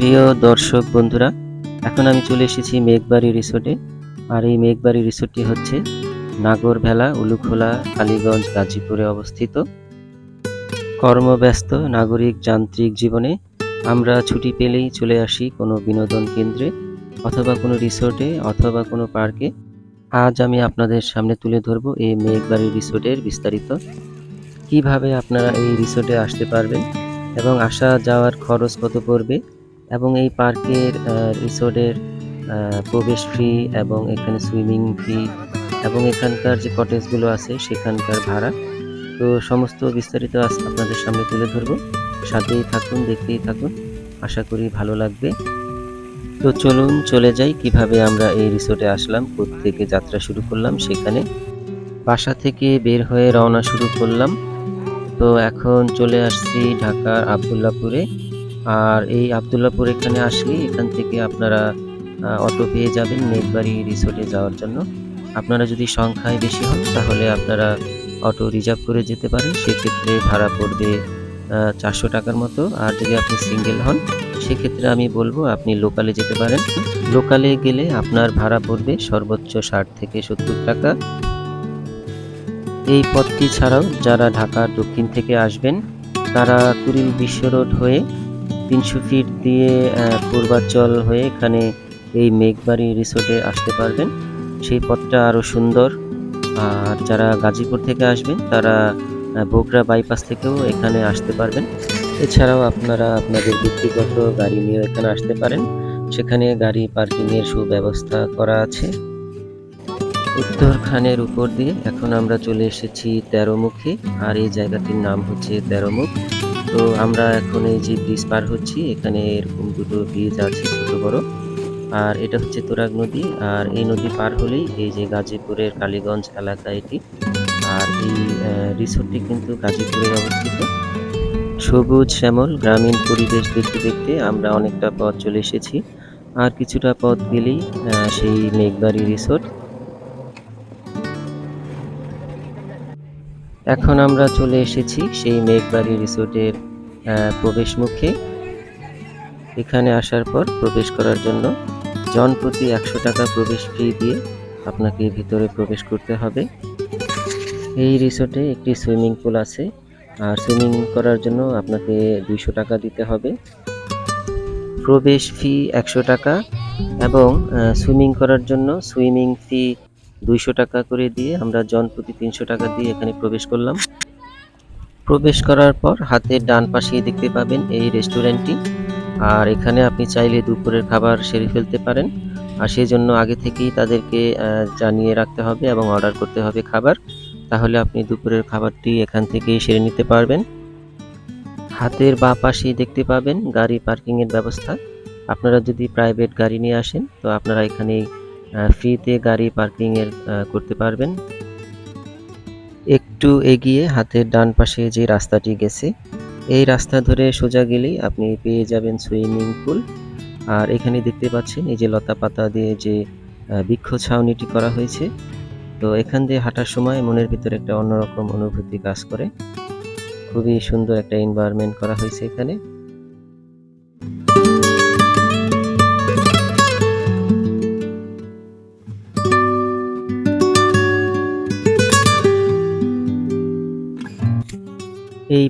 প্রিয় দর্শক বন্ধুরা, এখন আমি চলে এসেছি মেঘবাড়ি রিসোর্টে। আর এই মেঘবাড়ি রিসোর্টটি হচ্ছে নাগরভেলা, উলুখোলা, কালীগঞ্জ, গাজীপুরে অবস্থিত। কর্মব্যস্ত নাগরিক যান্ত্রিক জীবনে আমরা ছুটি পেলেই চলে আসি কোনো বিনোদন কেন্দ্রে অথবা কোনো রিসোর্টে অথবা কোনো পার্কে। আজ আমি আপনাদের সামনে তুলে ধরবো এই মেঘবাড়ি রিসোর্টের বিস্তারিত। কীভাবে আপনারা এই রিসোর্টে আসতে পারবেন এবং আসা যাওয়ার খরচ কত পড়বে? এবং এই পার্কের রিসোর্টের প্রবেশ ফি এবং এখানে সুইমিং ফি এবং এখানকার যে কটেজগুলো আছে, সেখানকার ভাড়া। তো সমস্ত বিস্তারিত আপনাদের সামনে তুলে ধরবো। সাথেই থাকুন, দেখতেই থাকুন। আশা করি ভালো লাগবে। তো চলুন, চলে যাই। কীভাবে আমরা এই রিসোর্টে আসলাম থেকে যাত্রা শুরু করলাম, সেখানে বাসা থেকে বের হয়ে রওনা শুরু করলাম। তো এখন চলে আসছি ঢাকার আবদুল্লাপুরে। আর এই আবদুল্লাপুর এখানে আসলে এখান থেকে আপনারা অটো পেয়ে যাবেন মেঘবাড়ি রিসোর্টে যাওয়ার জন্য। আপনারা যদি সংখ্যায় বেশি হন, তাহলে আপনারা অটো রিজার্ভ করে যেতে পারেন। সেক্ষেত্রে ভাড়া পড়বে চারশো টাকার মতো। আর যদি আপনি সিঙ্গেল হন, সেক্ষেত্রে আমি বলব আপনি লোকালে যেতে পারেন। লোকালে গেলে আপনার ভাড়া পড়বে সর্বোচ্চ ষাট থেকে সত্তর টাকা। এই পথটি ছাড়াও যারা ঢাকার দক্ষিণ থেকে আসবেন, তারা কুড়িল বিশ্ব রোড হয়ে তিনশো ফিট দিয়ে পূর্বাচল হয়ে এখানে এই মেঘবাড়ি রিসোর্টে আসতে পারবেন। সেই পথটা আরও সুন্দর। আর যারা গাজীপুর থেকে আসবেন, তারা বগুড়া বাইপাস থেকেও এখানে আসতে পারবেন। এছাড়াও আপনারা আপনাদের ব্যক্তিগত গাড়ি নিয়েও এখানে আসতে পারেন। সেখানে গাড়ি পার্কিংয়ের সুব্যবস্থা করা আছে। উত্তরখানের উপর দিয়ে এখন আমরা চলে এসেছি তেরোমুখী। আর এই জায়গাটির নাম হচ্ছে তেরোমুখ। তো আমরা এখন এই যে ব্রিজ পার হচ্ছি, এখানে এরকম দুটো ব্রিজ আছে ছোট বড়। আর এটা হচ্ছে তোরাগ নদী, আর এই নদী পার হলেই এই যে গাজীপুরের কালীগঞ্জ এলাকা এটি। আর এই রিসোর্টটি কিন্তু গাজীপুরে অবস্থিত। সবুজ শ্যামল, গ্রামীণ পরিবেশ দেখতে দেখতে আমরা অনেকটা পথ চলে এসেছি। আর কিছুটা পথ গেলেই সেই মেঘবাড়ি রিসোর্ট এখন আমরা চলে এসেছি সেই মেঘবাড়ি রিসোর্টের প্রবেশ মুখে এখানে আসার পর প্রবেশ করার জন্য জন প্রতি একশো টাকা প্রবেশ ফি দিয়ে আপনাকে ভিতরে প্রবেশ করতে হবে। এই রিসোর্টে একটি সুইমিং পুল আছে, আর সুইমিং করার জন্য আপনাকে দুইশো টাকা দিতে হবে। প্রবেশ ফি একশো টাকা এবং সুইমিং করার জন্য সুইমিং ফি দুইশো টাকা করে দিয়ে আমরা জন প্রতি তিনশো টাকা দিয়ে এখানে প্রবেশ করলাম। প্রবেশ করার পর হাতের ডান পাশেই দেখতে পাবেন এই রেস্টুরেন্টটি। আর এখানে আপনি চাইলে দুপুরের খাবার সেরে ফেলতে পারেন। আর সেই জন্য আগে থেকেই তাদেরকে জানিয়ে রাখতে হবে এবং অর্ডার করতে হবে খাবার। তাহলে আপনি দুপুরের খাবারটি এখান থেকেই সেরে নিতে পারবেন। হাতের বাঁ পাশেই দেখতে পাবেন গাড়ি পার্কিংয়ের ব্যবস্থা। আপনারা যদি প্রাইভেট গাড়ি নিয়ে আসেন, তো আপনারা এখানেই ফ্রিতে গাড়ি পার্কিং পার্কিংয়ের করতে পারবেন। একটু এগিয়ে হাতের ডান পাশে যে রাস্তাটি গেছে, এই রাস্তা ধরে সোজা গেলেই আপনি পেয়ে যাবেন সুইমিং পুল। আর এখানে দেখতে পাচ্ছেন, এই যে লতা পাতা দিয়ে যে বৃক্ষ ছাউনিটি করা হয়েছে। তো এখান দিয়ে হাঁটার সময় মনের ভিতরে একটা অন্যরকম অনুভূতি কাজ করে। খুবই সুন্দর একটা এনভায়রনমেন্ট করা হয়েছে এখানে।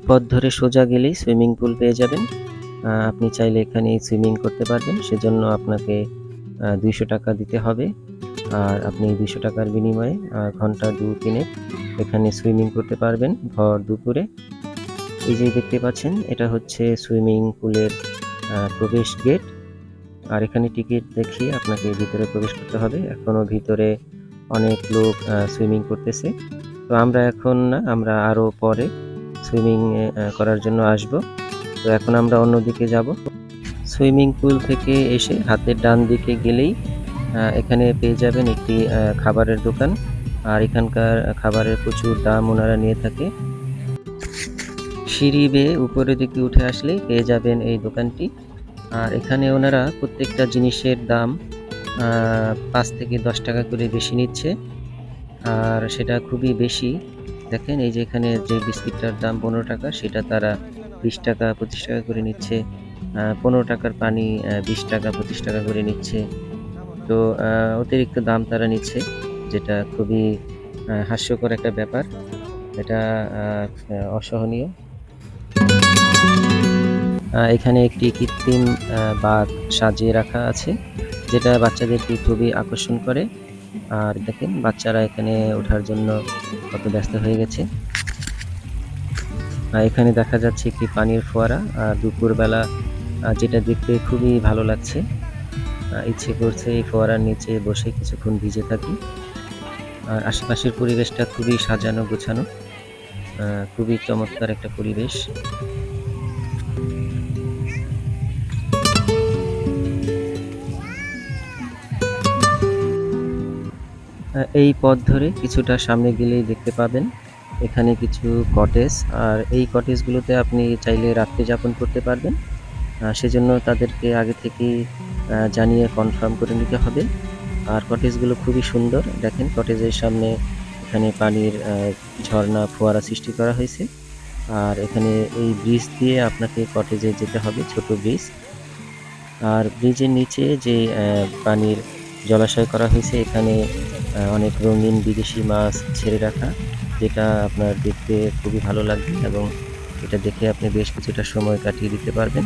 পথ ধরে সোজা গেলেই সুইমিং পুল পেয়ে যাবেন। আপনি চাইলে এখানে সুইমিং করতে পারবেন। সেজন্য আপনাকে দুইশো টাকা দিতে হবে। আর আপনি দুইশো টাকার বিনিময়ে ঘণ্টা দু তিনে এখানে সুইমিং করতে পারবেন ভর দুপুরে। এই যে দেখতে পাচ্ছেন, এটা হচ্ছে সুইমিং পুলের প্রবেশ গেট। আর এখানে টিকিট দেখিয়ে আপনাকে ভিতরে প্রবেশ করতে হবে। এখনও ভিতরে অনেক লোক সুইমিং করতেছে। তো আমরা এখন না, আমরা আরও পরে সুইমিং করার জন্য আসব। তো এখন আমরা অন্যদিকে যাব। সুইমিং পুল থেকে এসে হাতের ডান দিকে গেলেই এখানে পেয়ে যাবেন একটি খাবারের দোকান। আর এখানকার খাবারের প্রচুর দাম ওনারা নিয়ে থাকে। সিঁড়ি বেয়ে উপরের দিকে উঠে আসলেই পেয়ে যাবেন এই দোকানটি। আর এখানে ওনারা প্রত্যেকটা জিনিসের দাম পাঁচ থেকে দশ টাকা করে বেশি নিচ্ছে। আর সেটা খুবই বেশি। দেখেন, এই যে এখানে যে বিস্কিটটার দাম পনেরো টাকা, সেটা তারা বিশ টাকা পঁচিশ টাকা করে নিচ্ছে। পনেরো টাকার পানি বিশ টাকা পঁচিশ টাকা করে নিচ্ছে। তো অতিরিক্ত দাম তারা নিচ্ছে, যেটা খুবই হাস্যকর একটা ব্যাপার। এটা অসহনীয়। এখানে একটি কৃত্রিম বাঘ সাজিয়ে রাখা আছে, যেটা বাচ্চাদেরকে খুবই আকর্ষণ করে। আর দেখেন, বাচ্চারা এখানে ওঠার জন্য কত ব্যস্ত হয়ে গেছে। আর এখানে দেখা যাচ্ছে একটি পানির ফোয়ারা, আর দুপুরবেলা যেটা দেখতে খুবই ভালো লাগছে। ইচ্ছে করছে এই ফোয়ারার নিচে বসে কিছুক্ষণ ভিজে থাকি। আর আশেপাশের পরিবেশটা খুবই সাজানো গোছানো খুবই চমৎকার একটা পরিবেশ। এই পথ ধরে কিছুটা সামনে গেলেই দেখতে পাবেন। এখানে কিছু কটেজ আর এই কটেজগুলোতে আপনি চাইলে রাত্রি যাপন করতে পারবেন। সেজন্য তাদেরকে আগে আহ, জানিয়ে কনফার্ম করে নিতে হবে। আর কটেজগুলো খুবই সুন্দর। দেখেন কটেজের সামনে এখানে পানির ঝর্ণা ফোয়ারা সৃষ্টি করা হয়েছে। আর এখানে এই ব্রিজ দিয়ে আপনাকে কটেজে যেতে হবে ছোট ব্রিজ আর ব্রিজের নিচে যে পানির জলাশয় করা হয়েছে এখানে অনেক রঙিন বিদেশি মাছ ছেড়ে রাখা, যেটা আপনার দেখতে খুবই ভালো লাগবে এবং এটা দেখে আপনি বেশ কিছুটা সময় কাটিয়ে দিতে পারবেন।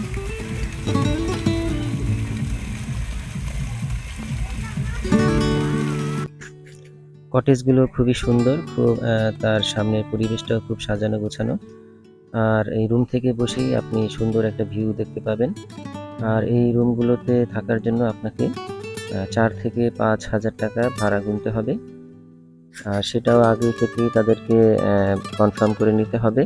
কটেজগুলো খুবই সুন্দর, খুব তার সামনের পরিবেশটাও খুব সাজানো গোছানো। আর এই রুম থেকে বসেই আপনি সুন্দর একটা ভিউ দেখতে পাবেন। আর এই রুমগুলোতে থাকার জন্য আপনাকে চার থেকে পাঁচ হাজার টাকা ভাড়া গুনতে হবে। আর সেটাও আগে থেকেই তাদেরকে কনফার্ম করে নিতে হবে।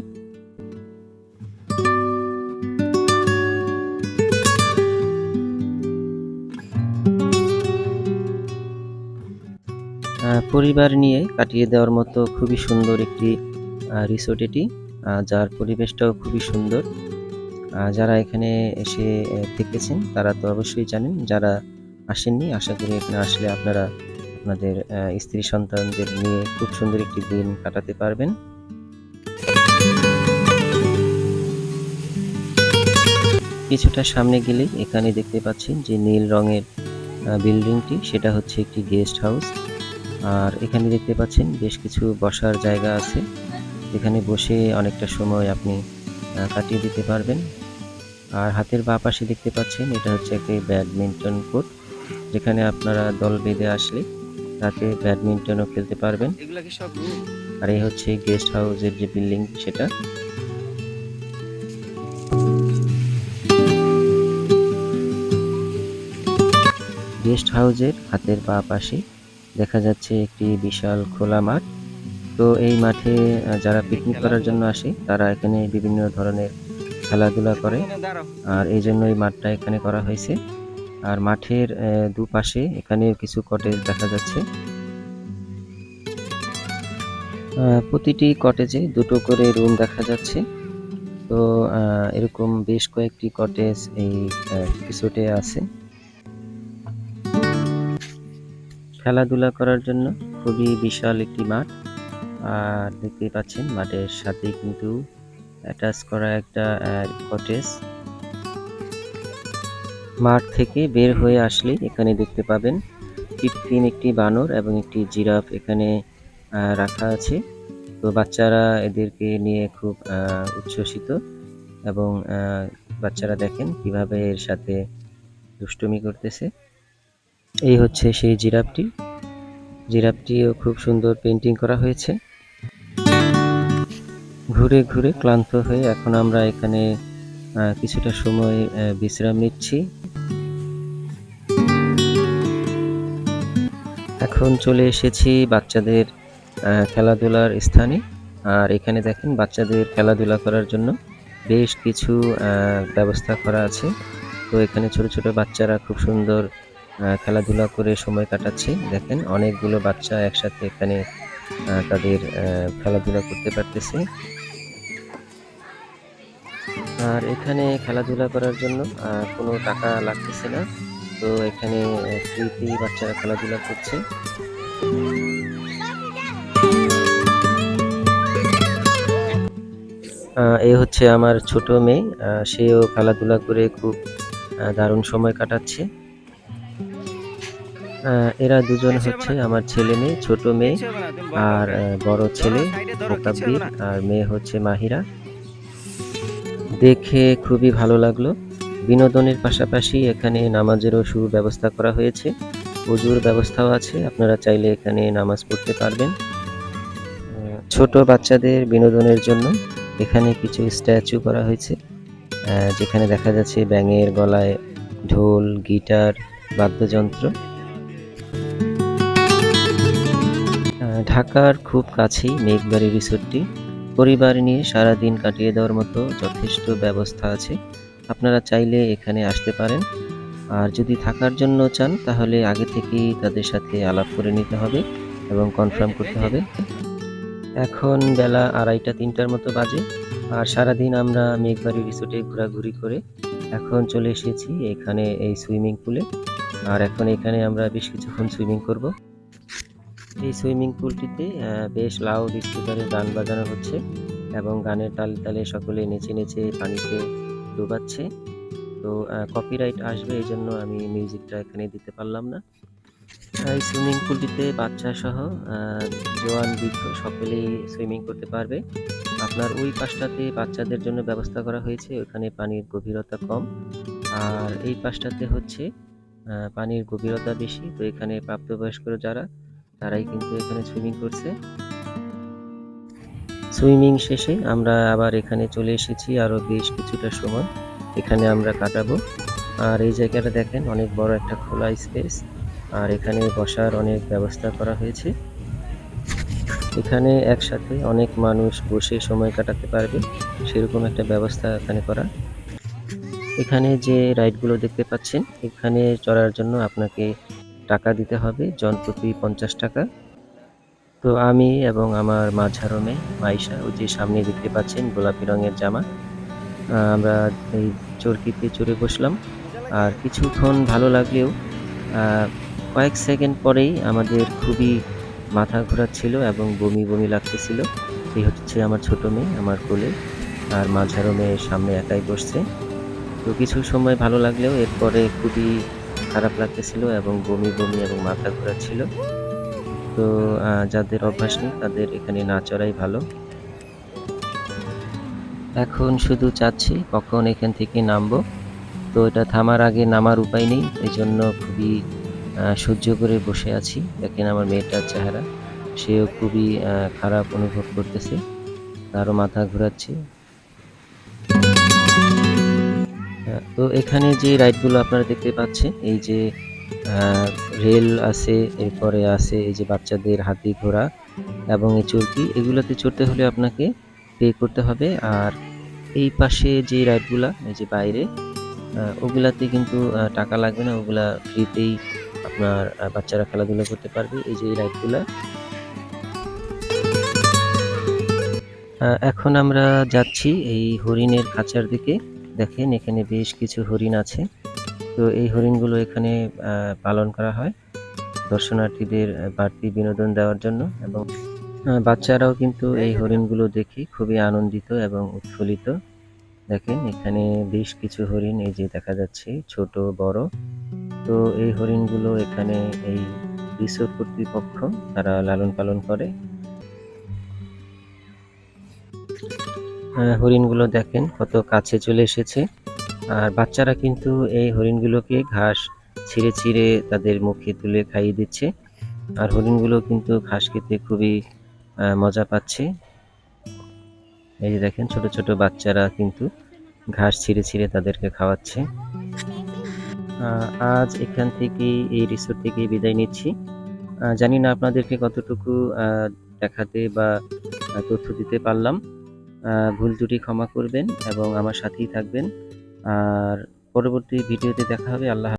পরিবার নিয়ে কাটিয়ে দেওয়ার মতো খুবই সুন্দর একটি রিসোর্ট এটি। যার পরিবেশটাও খুবই সুন্দর। যারা এখানে এসে থেকেছেন তারা তো অবশ্যই জানেন, যারা আসেননি। আশা করি এখানে আসলে আপনারা আপনাদের স্ত্রী সন্তানদের নিয়ে খুব সুন্দর একটি দিন কাটাতে পারবেন। কিছুটা সামনে গেলে এখানে দেখতে পাচ্ছেন যে নীল রঙের বিল্ডিংটি, সেটা হচ্ছে একটি গেস্ট হাউস। আর এখানে দেখতে পাচ্ছেন বেশ কিছু বসার জায়গা আছে। এখানে বসে অনেকটা সময় আপনি কাটিয়ে দিতে পারবেন। আর হাতের বাঁ পাশে দেখতে পাচ্ছেন এটা হচ্ছে একটি ব্যাডমিন্টন কোর্ট। যেখানে আপনারা দল বেঁধে আসলে রাতে ব্যাডমিন্টনও খেলতে পারবেন। আর এই হচ্ছে গেস্ট হাউসের যে বিল্ডিং সেটা। গেস্ট হাউসের হাতের বাঁ পাশে দেখা যাচ্ছে একটি বিশাল খোলা মাঠ। তো এই মাঠে যারা পিকনিক করার জন্য আসে তারা এখানে বিভিন্ন ধরনের খেলাধুলা করে। আর এই জন্য এই মাঠটা এখানে করা হয়েছে। আর মাঠের দুপাশে এখানে কিছু কটেজ দেখা যাচ্ছে। প্রতিটি কটেজে দুটো করে রুম দেখা যাচ্ছে। তো এরকম বেশ কয়েকটি কটেজ এই রিসোর্টে আছে। খেলাধুলা করার জন্য খুবই বিশাল একটি মাঠ। আর দেখতেই পাচ্ছেন মাঠের সাথে কিন্তু অ্যাটাচ করা একটা কটেজ মাঠ থেকে বের হয়ে আসলে এখানে দেখতে পাবেন কৃত্রিম একটি বানর এবং একটি জিরাফ এখানে রাখা আছে। তো বাচ্চারা এদেরকে নিয়ে খুব উচ্ছ্বসিত এবং বাচ্চারা দেখেন কীভাবে এর সাথে দুষ্টুমি করতেছে। এই হচ্ছে সেই জিরাফটি। জিরাফটিও খুব সুন্দর পেন্টিং করা হয়েছে। ঘুরে ঘুরে ক্লান্ত হয়ে এখন আমরা এখানে কিছুটা সময় বিশ্রাম নিচ্ছি। এখন চলে এসেছি বাচ্চাদের খেলাধুলার স্থানে। আর এখানে দেখেন বাচ্চাদের খেলাধুলা করার জন্য বেশ কিছু ব্যবস্থা করা আছে। তো এখানে ছোট ছোট বাচ্চারা খুব সুন্দর খেলাধুলা করে সময় কাটাচ্ছে। দেখেন অনেকগুলো বাচ্চা একসাথে এখানে তাদের খেলাধুলা করতে পারতেছে। আর এখানে খেলাধুলা করার জন্য কোনো টাকা লাগতেছে না। তো এখানে ফ্রিতেই বাচ্চারা খেলাধুলা করছে। এ হচ্ছে আমার ছোট মেয়ে। সেও খেলাধুলা করে খুব দারুণ সময় কাটাচ্ছে। এরা দুজন হচ্ছে আমার ছেলে মেয়ে ছোট মেয়ে আর বড় ছেলে মোকাব্বির আর মেয়ে হচ্ছে মাহিরা। দেখে খুবই ভালো লাগল। বিনোদনের পাশাপাশি এখানে নামাজেরও সুব্যবস্থা করা হয়েছে। উজুর ব্যবস্থাও আছে, আপনারা চাইলে এখানে নামাজ পড়তে পারবেন। ছোট বাচ্চাদের বিনোদনের জন্য এখানে কিছু স্ট্যাচু করা হয়েছে। যেখানে দেখা যাচ্ছে ব্যাঙের গলায় ঢোল, গিটার, বাদ্যযন্ত্র। ঢাকার খুব কাছেই মেঘবাড়ি রিসোর্টটি। পরিবার নিয়ে সারা দিন কাটিয়ে দেওয়ার মতো যথেষ্ট ব্যবস্থা আছে। আপনারা চাইলে এখানে আসতে পারেন। আর যদি থাকার জন্য চান, তাহলে আগে থেকেই তাদের সাথে আলাপ করে নিতে হবে এবং কনফার্ম করতে হবে। এখন বেলা আড়াইটা তিনটার মতো বাজে। আর সারাদিন আমরা মেঘবাড়ি রিসোর্টে ঘোরাঘুরি করে এখন চলে এসেছি এখানে এই সুইমিং পুলে আর এখন এখানে আমরা বেশ কিছুক্ষণ সুইমিং করব। এই সুইমিং পুলটিতে বেশ লাউড স্পিকারে গান বাজানো হচ্ছে এবং গানের তালে তালে সকলে নেচে নেচে পানিতে ডুবাচ্ছে। তো কপিরাইট আসবে এই জন্য আমি মিউজিকটা এখানে দিতে পারলাম না। এই সুইমিং পুলটিতে বাচ্চা সহ জোয়ান বৃদ্ধ সকলেই সুইমিং করতে পারবে। আপনার ওই পাশটাতে বাচ্চাদের জন্য ব্যবস্থা করা হয়েছে, ওখানে পানির গভীরতা কম। আর এই পাশটাতে হচ্ছে পানির গভীরতা বেশি। তো এখানে প্রাপ্তবয়স্ক যারা তারাই কিন্তু এখানে সুইমিং করছে। সুইমিং শেষে আমরা আবার এখানে চলে এসেছি আরও বেশ কিছুটা সময়। এখানে আমরা কাটাবো। আর এই জায়গাটা দেখেন, অনেক বড় একটা খোলা স্পেস আর এখানে বসার অনেক ব্যবস্থা করা হয়েছে। এখানে একসাথে অনেক মানুষ বসে সময় কাটাতে পারবে। সেরকম একটা ব্যবস্থা এখানে করা। এখানে যে রাইডগুলো দেখতে পাচ্ছেন, এখানে চড়ার জন্য আপনাকে টাকা দিতে হবে প্রতি পঞ্চাশ টাকা। তো আমি এবং আমার মাঝারো মেয়ে মাইশা, ওই যে সামনে দেখতে পাচ্ছেন গোলাপি রঙের জামা আমরা এই চরকিতে চড়ে বসলাম। আর কিছুক্ষণ ভালো লাগলেও কয়েক সেকেন্ড পরেই আমাদের খুবই মাথা ঘোরাচ্ছিল এবং বমি বমি লাগতেছিল। এই হচ্ছে আমার ছোট মেয়ে, আমার কোলে, আর মাঝারো মেয়ে সামনে একাই বসছে। তো কিছু সময় ভালো লাগলেও এরপরে খুবই খারাপ লাগতেছিল এবং বমি বমি এবং মাথা ঘোরাচ্ছিল তো যাদের অভ্যাস নেই, তাদের এখানে না চড়াই ভালো। এখন শুধু চাচ্ছি কখন এখান থেকে নামবো। তো এটা থামার আগে নামার উপায় নেই এই জন্য খুবই সহ্য করে বসে আছি। দেখেন আমার মেয়েটার চেহারা, সেও খুবই খারাপ অনুভব করতেছে। তারও মাথা ঘোরাচ্ছে। তো এখানে যে রাইডগুলো আপনারা দেখতে পাচ্ছেন, এই যে রেল আছে, এরপরে আছে এই যে বাচ্চাদের হাতি ঘোড়া এবং এই চরকি এগুলোতে চড়তে হলে আপনাকে পে করতে হবে। আর এই পাশে যে রাইডগুলা, এই যে বাইরে ওগুলাতে কিন্তু টাকা লাগবে না, ওগুলা ফ্রিতেই আপনার বাচ্চারা খেলাধুলা করতে পারবে এই যে রাইডগুলা। এখন আমরা যাচ্ছি এই হরিণের খাঁচার দিকে। দেখেন, এখানে বেশ কিছু হরিণ আছে। তো এই হরিণগুলো এখানে পালন করা হয় দর্শনার্থীদের বাড়তি বিনোদন দেওয়ার জন্য এবং বাচ্চারাও কিন্তু এই হরিণগুলো দেখে খুবই আনন্দিত এবং উৎফুল্লিত। দেখেন, এখানে বেশ কিছু হরিণ, এই যে দেখা যাচ্ছে ছোট, বড়। তো এই হরিণগুলো এখানে এই রিসোর্ট কর্তৃপক্ষ, তারা লালন পালন করে। হরিণগুলো দেখেন কত কাছে চলে এসেছে। আর বাচ্চারা কিন্তু এই হরিণগুলোকে ঘাস ছিঁড়ে ছিঁড়ে তাদের মুখে তুলে খাইয়ে দিচ্ছে। আর হরিণগুলো কিন্তু ঘাস খেতে খুবই মজা পাচ্ছে। এই যে দেখেন ছোট ছোট বাচ্চারা কিন্তু ঘাস ছিঁড়ে ছিঁড়ে তাদেরকে খাওয়াচ্ছে। আজ এখান থেকে এই রিসোর্ট থেকে বিদায় নিচ্ছি। জানি না আপনাদেরকে কতটুকু দেখাতে বা তথ্য দিতে পারলাম। ভুল ত্রুটি ক্ষমা করবেন এবং আমার সাথেই থাকবেন। আর পরবর্তী ভিডিওতে দেখা হবে। আল্লাহ